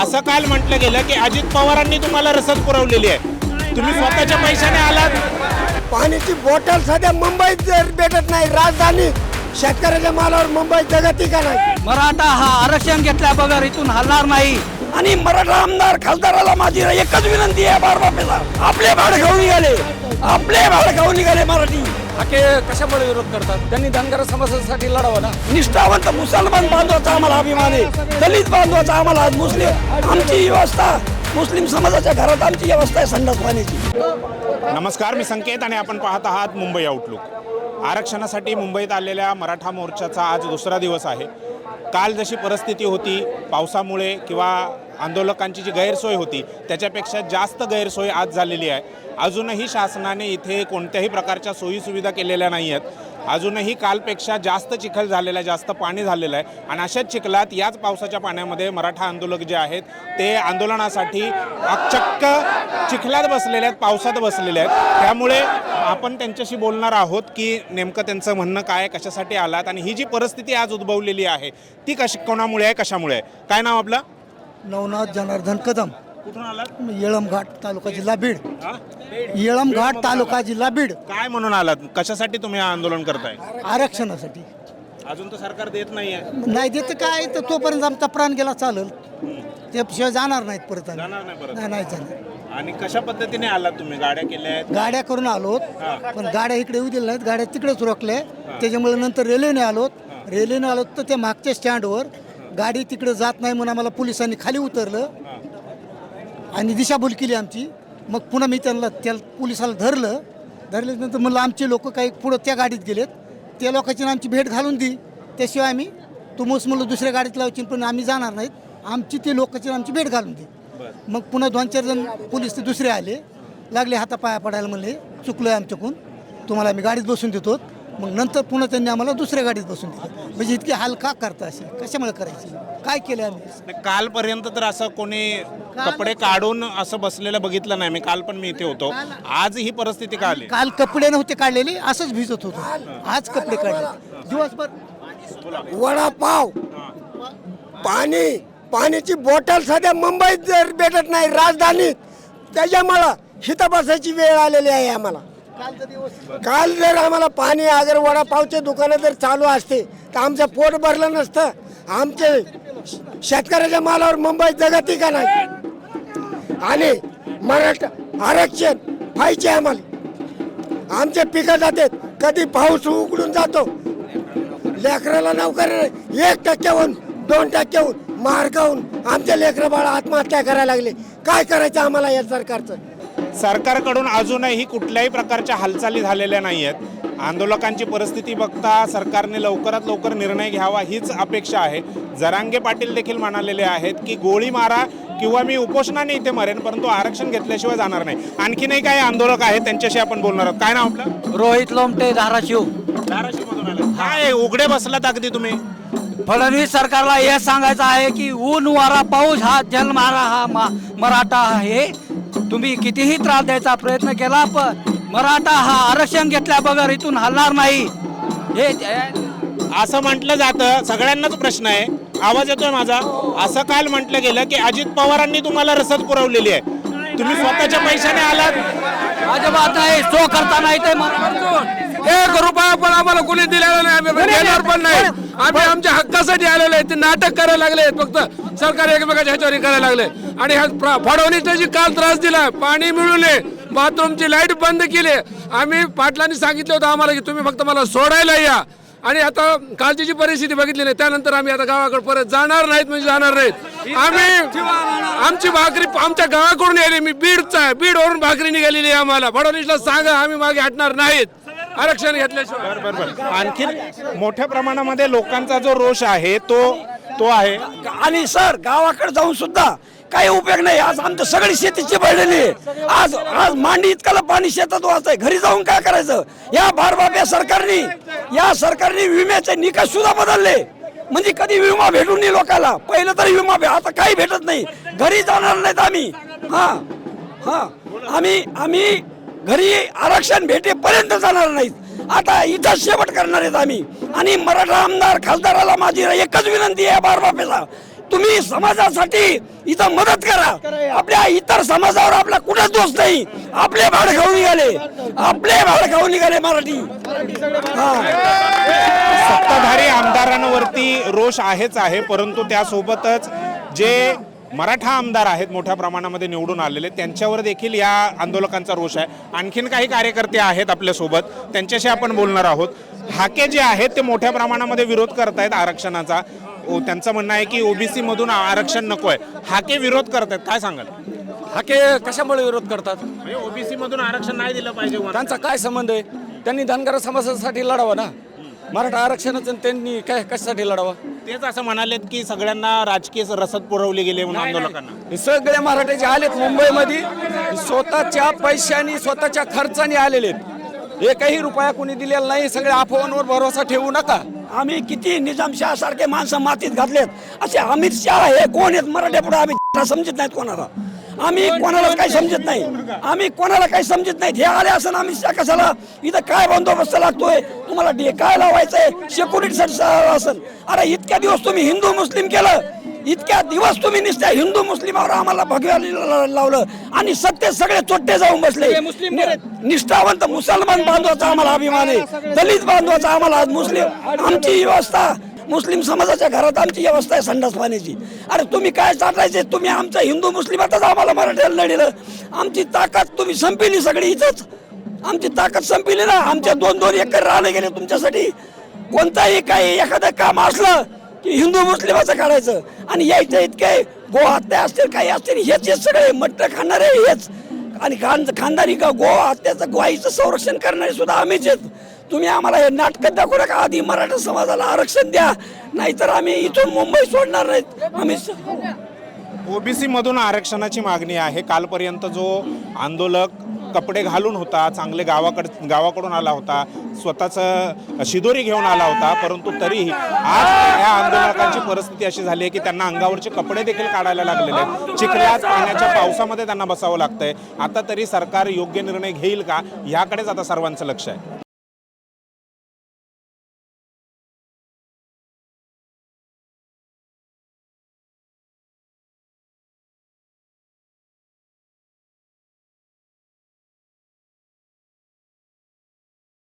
असं काल म्हटलं गेलं की अजित पवारांनी तुम्हाला रसद पुरवलेली आहे. तुम्ही स्वतःच्या पैशाने आलात. पाण्याची बॉटल सध्या मुंबईत जर भेटत नाही राजधानी शेतकऱ्याच्या मालावर मुंबईत जगती का नाही? मराठा हा आरक्षण घेतल्या बगर इथून हलणार नाही. आणि मराठा आमदार खासदाराला माझी एकच विनंती आहे बारबापेला आपले भाड खाऊन निघाले आपले भाड खाऊन निघाले मराठी. हाके कशामुळे विरोध करतात? त्यांनी धनगर समाजासाठी लढावं ना? निष्ठावंत मुसलमान बांधवाचा आम्हाला अभिमान आहे. दलित बांधवाचा आम्हाला आज मुस्लिम आमची व्यवस्था मुस्लिम समाजाच्या घरात आमची व्यवस्था आहे संडास पाण्याची. नमस्कार मी संकेत आणि आपण पाहत आहात मुंबई आउटलुक आरक्षणासाठी मुंबईत आलेल्या मराठा मोर्चाचा आज दुसरा दिवस आहे. काल जशी परिस्थिती होती पावसामुळे किंवा आंदोलकांची जी गैरसोय होती त्याच्यापेक्षा जास्त गैरसोय आज झालेली आहे. अजूनही शासनाने इथे कोणत्याही प्रकारच्या सोयीसुविधा केलेल्या नाही आहेत. अजूनही कालपेक्षा जास्त चिखल झालेला आहे जास्त पाणी झालेलं आहे. आणि अशाच चिखलात याच पावसाच्या पाण्यामध्ये मराठा आंदोलक जे आहेत ते आंदोलनासाठी चक्क चिखलात बसलेले आहेत पावसात बसलेले आहेत. त्यामुळे आपण त्यांच्याशी बोलणार आहोत की नेमकं त्यांचं म्हणणं काय कशासाठी आलात आणि ही जी परिस्थिती आज उद्भवलेली आहे ती कश कोणामुळे आहे कशामुळे आहे? काय नाव आपलं? नवनाथ जनार्दन कदम. कुठून आलात? येळमघाट तालुका जिल्हा बीड? येळमघाट तालुका जिल्हा बीड. काय म्हणून आलात? कशासाठी तुम्ही आंदोलन करताय? आरक्षणासाठी. अजून तर सरकार देत नाहीये. नाही देत काय? तर तोपर्यंत आमचा प्राण गेला चालेल. ते शिवाय जाणार नाहीत परत आम्ही. जाणार नाही परत. नाही नाही जाणार. आणि कशा पद्धतीने आलात तुम्ही? गाड्या केल्या आहेत? गाड्या करून आलोत. हा. पण गाड्या इकडे येऊ दिल्या नाहीत. गाड्या तिकडेच रोखले त्याच्यामुळे नंतर रेल्वेने आलोत. रेल्वेने आलोत तर ते मागच्या स्टँडवर गाडी तिकडे जात नाही म्हणून आम्हाला पोलिसांनी खाली उतरलं. आणि दिशाभूल केली आमची. मग पुन्हा मी त्यांना त्या पोलिसाला धरलं. धरल्यानंतर म्हणलं आमचे लोक काही पुढं त्या गाडीत गेलेत. त्या लोकांची आमची भेट घालून दी. त्याशिवाय आम्ही तुमस म्हणलं दुसऱ्या गाडीत लावायची पण आम्ही जाणार नाहीत. आमची ते लोकांची आमची भेट घालून दे. मग पुन्हा दोन चार जण पोलीस ते दुसरे आले. लागले हातापाया पडायला म्हणले चुकलो आहे आमच्याकडून. तुम्हाला आम्ही गाडीत बसून देतो. मग नंतर पुन्हा त्यांनी आम्हाला दुसऱ्या गाडीत बसून दिलं. म्हणजे इतकी हाल का करता असे कशामुळे करायची? काय केलं आम्ही? नाही, कालपर्यंत तर असं कोणी कपडे काढून असं बसलेलं बघितलं नाही. मी काल पण मी इथे होतो. आज ही परिस्थिती का आली काल कपडे नव्हते काढलेले असंच भिजत होतो. आज कपडे काढले दिवसभर वडापाव पाणी पाण्याची बॉटल सध्या मुंबईत जर भेटत नाही राजधानीत त्याच्यामुळं हिता बसायची वेळ आलेली आहे आम्हाला. काल जर आम्हाला पाणी अगर वडापावचे दुकानं जर चालू असते तर आमचं पोट भरलं नसतं. आमचे शेतकऱ्याच्या मालावर मुंबईत जगती का नाही? आणि मराठा आरक्षण पाहिजे आम्हाला. आमचे पिकं जातात. कधी पाऊस उघडून जातो. लेकराला नोकरी एक टक्क्याहून दोन टक्क्याहून मार्गाहून आमच्या लेकरं बाळा आत्महत्या करायला लागले. काय करायचं आम्हाला या सरकारचं? सरकारकडून अजूनही कुठल्याही प्रकारच्या हालचाली झालेल्या नाही आहेत. आंदोलकांची परिस्थिती बघता सरकारने लवकरात लवकर निर्णय घ्यावा हीच अपेक्षा आहे. जरांगे पाटील देखील म्हणालेले आहेत की गोळी मारा किंवा मी उपोषणाने इथे मरेन परंतु आरक्षण घेतल्याशिवाय जाणार नाही. आणखीनही काही आंदोलक आहेत त्यांच्याशी आपण बोलणार आहोत. काय नाव आपलं? रोहित लोमटे धाराशिव. धाराशिवमधून काय उघडे बसलात अगदी तुम्ही? फडणवीस सरकारला हे सांगायचं आहे की ऊन वारा पाऊस हा जन्मारा हा मराठा आहे. तुम्ही कितीही त्रास द्यायचा प्रयत्न केला पण मराठा हा आरक्षण घेतल्या बगर इथून हलणार नाही. हे असं म्हटलं जातं सगळ्यांनाच प्रश्न आहे. आवाज येतोय माझा? असं काल म्हटलं गेलं की अजित पवारांनी तुम्हाला रसद पुरवलेली आहे. तुम्ही स्वतःच्या पैशाने आलात? अजिबात नाही. सो करता नाही ते मराठा एक रुपया पण आम्हाला कोणी दिलेला नाही आम्ही पण नाही. आम्ही आमच्या हक्कासाठी आलेले आहेत ते नाटक करायला लागले आहेत. फक्त सरकार एकमेकाच्या ह्याच्यावर करायला लागले आणि ह्या फडणवीसने जी काल त्रास दिला पाणी मिळवले बाथरूमची लाइट बंद केली आम्ही पाटलांनी सांगितलं होतं आम्हाला की तुम्ही फक्त मला सोडायला या. आणि आता कालची जी परिस्थिती बघितली नाही त्यानंतर आम्ही आता गावाकडे परत जाणार नाहीत म्हणजे जाणार नाहीत. आम्ही आमची भाकरी आमच्या गावाकडून यायली. मी बीडचा आहे. बीडवरून भाकरी निघालेली आहे आम्हाला. फडणवीसला सांगा आम्ही मागे हटणार नाहीत. आरक्षण घेतल्याशिवाय. बरोबर आणखी मोठ्या प्रमाणामध्ये लोकांचा जो रोष आहे तो तो आहे. आणि सर गावाकडे जाऊन सुद्धा काही उपयोग नाही. आज आमचं सगळी शेतीची पडलेली आहे. आज आज मांडी इतकाला पाणी शेतात वाचतंय घरी जाऊन काय करायचं? या भारबाब्या सरकारने या सरकारने विम्याचे निकष सुद्धा बदलले. म्हणजे कधी विमा भेटून नाही लोकांना पहिलं तरी विमा भे आता काही भेटत नाही. घरी जाणार नाहीत आम्ही. हा हा. आम्ही आम्ही घरी आरक्षण भेटेपर्यंत जाणार नाहीत. आता इथं शेवट करणार आहेत आम्ही. आणि मराठा आमदार खासदाराला माझी एकच विनंती आहे बारबापेला तुम्ही समाजासाठी इथं मदत करा. आपल्या इतर समाजावर आपला कुठंच दोष नाही. आपले भाड खाऊन निघाले. आपले भाड खाऊन निघाले मराठी. हा. सत्ताधारी आमदारांवरती रोष आहेच आहे परंतु त्यासोबतच जे मराठा आमदार आहेत मोठ्या प्रमाणामध्ये निवडून आलेले त्यांच्यावर देखील या आंदोलकांचा रोष आहे. आणखीन काही कार्यकर्ते आहेत आपल्यासोबत. त्यांच्याशी आपण बोलणार आहोत. हाके जे आहेत ते मोठ्या प्रमाणामध्ये विरोध करतायत आरक्षणाचा. ओ, त्यांचं म्हणणं आहे की ओबीसी मधून आरक्षण नको आहे हाके विरोध करतायत. काय सांगाल? हाके कशामुळे विरोध करतात? म्हणजे ओबीसी मधून आरक्षण नाही दिलं पाहिजे त्यांचा काय संबंध आहे? त्यांनी धनगर समाजासाठी लढावं ना? मराठा आरक्षणाचं त्यांनी काय कशासाठी लढावं? तेच असं म्हणालेत की सगळ्यांना राजकीय रसद पुरवली गेली म्हणून आंदोलकांना. हे सगळे मराठे जे आलेत मुंबईमध्ये. स्वतःच्या पैशानी स्वतःच्या खर्चाने आलेले आहेत एकही रुपया कोणी दिलेला नाही. सगळे अफवांवर भरोसा ठेवू नका. आम्ही किती निजामशाह सारखे माणसं मातीत घातलेत. असे अमित शहा हे कोण आहेत? मराठ्या पुढे आम्ही समजत नाहीत कोणाला. आम्ही कोणालाच काही समजत नाही. आम्ही कोणाला काही समजत नाहीत हे आले असं शहा कशाला? इथं काय बंदोबस्त लागतोय? तुम्हाला डे काय लावायचंय? सिक्युरिटी असेल. अरे इतक्या दिवस तुम्ही हिंदू मुस्लिम केलं. इतक्या दिवस तुम्ही नुसत्या हिंदू मुस्लिमावर आम्हाला भगव्या लावलं. आणि सत्य सगळे चोट्टे जाऊन बसले. निष्ठावंत मुसलमान बांधवाचा आम्हाला अभिमान आहे. दलित बांधवाचा आम्हाला आज मुस्लिम आमची व्यवस्था मुस्लिम समाजाच्या घरात आमची व्यवस्था आहे संडास पाण्याची. अरे तुम्ही काय चालायचे तुम्ही आमचं हिंदू मुस्लिमातच आम्हाला मराठ्याला लढिलं आमची ताकद तुम्ही संपली सगळी इथंच. आमची ताकद संपली ना. आमच्या दोन दोन एकर राहिले गेले तुमच्यासाठी? कोणताही काही एखादं काम असलं की हिंदू मुस्लिमाचं काढायचं. आणि यायचं इतके गो हत्या असतील काही असतील हेच हेच सगळे मट्ट खाणारे हेच. आणि खान खानदारी का गो हत्याचं ग्वाईचं संरक्षण करणारे सुद्धा आम्हीच आहेत. तुम्ही आम्हाला हे नाटकं दाखवू नका. आधी मराठा समाजाला आरक्षण द्या नाहीतर आम्ही इथून मुंबई सोडणार नाहीत. आम्ही ओबीसी मधून आरक्षणाची मागणी आहे. कालपर्यंत जो आंदोलक कपडे घालून होता चांगले गावाकड गावाकडून आला होता स्वतःचं शिदोरी घेऊन आला होता परंतु तरीही आज या आंदोलकांची परिस्थिती अशी झाली आहे की त्यांना अंगावरचे कपडे देखील काढायला लागलेले आहेत. चिखलात पाण्याच्या पावसामध्ये त्यांना बसावं लागतंय. आता तरी सरकार योग्य निर्णय घेईल का? याकडेच आता सर्वांचं लक्ष आहे.